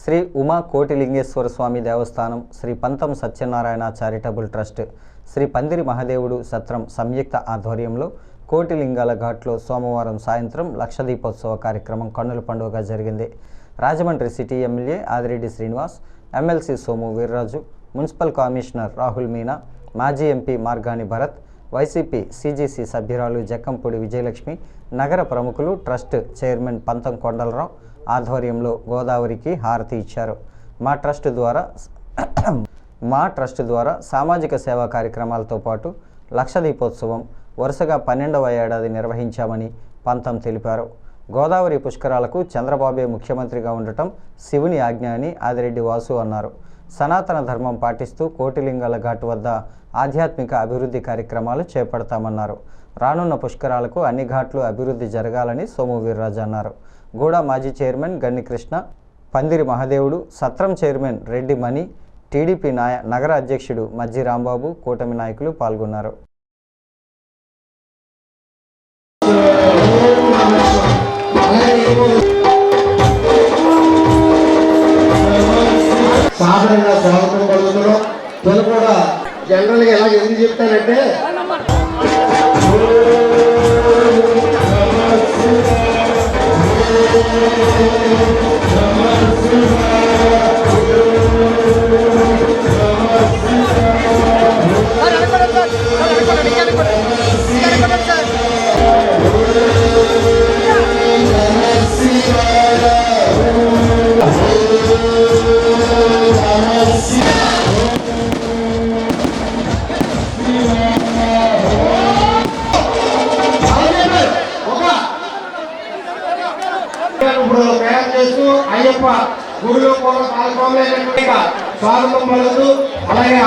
శ్రీ ఉమా కోటిలింగేశ్వర స్వామి దేవస్థానం శ్రీ పంతం Satyanarayana charitable trust Shri పందిరి మహాదేవుడు సత్రం సంయుక్త ఆధ్వర్యంలో కోటిలింగాల ఘాట్లో సోమవారం సాయంత్రం లక్ష దీపోత్సవ కార్యక్రమం కన్నుల పండుగగా జరిగింది. Rajahmundry city MLA Adireddy Srinivas MLC Somu Veerraju municipal commissioner Rahul Meena మాజీ MP Margani Bharat YCP CGC సభ్యురాలు జక్కంపూడి విజయలక్ష్మి నగర ప్రముఖులు ట్రస్ట్ చైర్మన్ పంతం కొండలరావు ఆధ్వర్యంలో గోదావరికి హారతి ఇచ్చారు. మా ట్రస్ట్ ద్వారా మా ట్రస్ట్ ద్వారా సామాజిక సేవా కార్యక్రమాలతో పాటు లక్ష దీపోత్సవం వరుసగా పన్నెండవ ఏడాది నిర్వహించామని పంతం తెలిపారు. గోదావరి పుష్కరాలకు చంద్రబాబే ముఖ్యమంత్రిగా ఉండటం శివుని ఆజ్ఞ అని ఆదిరెడ్డి వాసు అన్నారు. సనాతన ధర్మం పాటిస్తూ కోటిలింగాల ఘాట్ వద్ద ఆధ్యాత్మిక అభివృద్ధి కార్యక్రమాలు చేపడతామన్నారు. రానున్న పుష్కరాలకు అన్ని ఘాట్లు అభివృద్ధి జరగాలని సోము వీర్రాజు అన్నారు. గూడ మాజీ చైర్మన్ గన్నికృష్ణ పందిరి మహదేవుడు సత్రం చైర్మన్ రెడ్డి మణి టీడీపీ నాయ నగర అధ్యక్షుడు మజ్జి రాంబాబు కూటమి నాయకులు పాల్గొన్నారు. జనరల్గా ఎలా ఎదురు చెప్తానంటే ఒక ఇప్పుడు ప్రయాణం చేస్తూ అయ్యప్ప గుడిలో కూడా పాల్గొనలేనటువంటి స్వాగతం పలుకుతూ అలాగే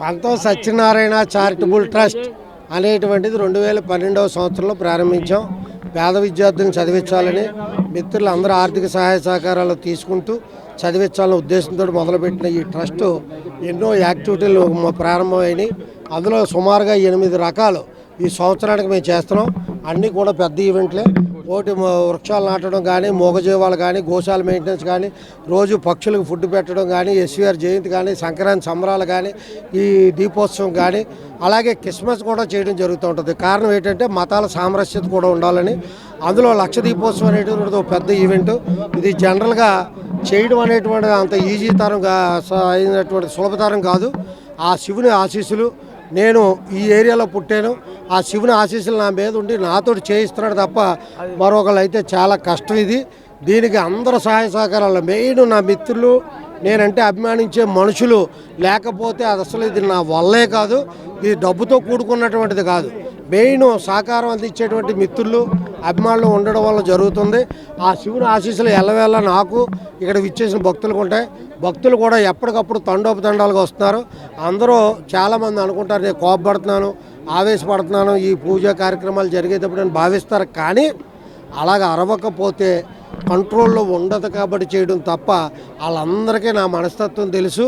పంతో సత్యనారాయణ చారిటబుల్ ట్రస్ట్ అనేటువంటిది రెండు వేల పన్నెండవ సంవత్సరంలో ప్రారంభించాం. పేద విద్యార్థులను చదివించాలని మిత్రులు అందరూ ఆర్థిక సహాయ సహకారాలు తీసుకుంటూ చదివించాలనే ఉద్దేశంతో మొదలుపెట్టిన ఈ ట్రస్ట్ ఎన్నో యాక్టివిటీలు మ- ప్రారంభమైనాయి. అందులో సుమారుగా ఎనిమిది రకాలు ఈ సంవత్సరానికి మేము చేస్తున్నాం. అన్నీ కూడా పెద్ద ఈవెంట్లే. ఒకటి వృక్షాలు నాటడం కానీ మూగజీవాలు కానీ గోశాల మెయింటెనెన్స్ కానీ రోజు పక్షులకు ఫుడ్ పెట్టడం కానీ ఎస్వీఆర్ జయంతి కానీ సంక్రాంతి సంబరాలు కానీ ఈ దీపోత్సవం కానీ అలాగే క్రిస్మస్ కూడా చేయడం జరుగుతూ ఉంటుంది. కారణం ఏంటంటే మతాల సామరస్యత కూడా ఉండాలని. అందులో లక్ష దీపోత్సవం అనేటువంటి ఒక పెద్ద ఈవెంట్. ఇది జనరల్గా చేయడం అనేటువంటిది అంత ఈజీ తరం కా- అయినటువంటి సులభతరం కాదు. ఆ శివుని ఆశీస్సులు నేను ఈ ఏరియాలో పుట్టాను. ఆ శివుని ఆశీస్సులు నా మీద ఉండి నాతో చేయిస్తున్నాడు తప్ప మరొకరు అయితే చాలా కష్టం ఇది. దీనికి అందరూ సహాయ సహకారాలు. మెయిన్ నా మిత్రులు నేనంటే అభిమానించే మనుషులు. లేకపోతే అది అసలు ఇది నా వల్లే కాదు. ఇది డబ్బుతో కూడుకున్నటువంటిది కాదు. మెయిన్ సహకారం అందించేటువంటి మిత్రులు అభిమానులు ఉండడం వల్ల జరుగుతుంది. ఆ శివుని ఆశీస్సులు ఎల్లవేళ నాకు ఇక్కడ విచ్చేసిన భక్తులకు ఉంటాయి. భక్తులు కూడా ఎప్పటికప్పుడు తండోపతండాలుగా వస్తున్నారు. అందరూ చాలామంది అనుకుంటారు నేను కోపపడుతున్నాను ఆవేశపడుతున్నాను ఈ పూజా కార్యక్రమాలు జరిగేటప్పుడు అని భావిస్తారు. కానీ అలాగ అరవకపోతే కంట్రోల్లో ఉండదు కాబట్టి చేయడం తప్ప వాళ్ళందరికీ నా మనస్తత్వం తెలుసు.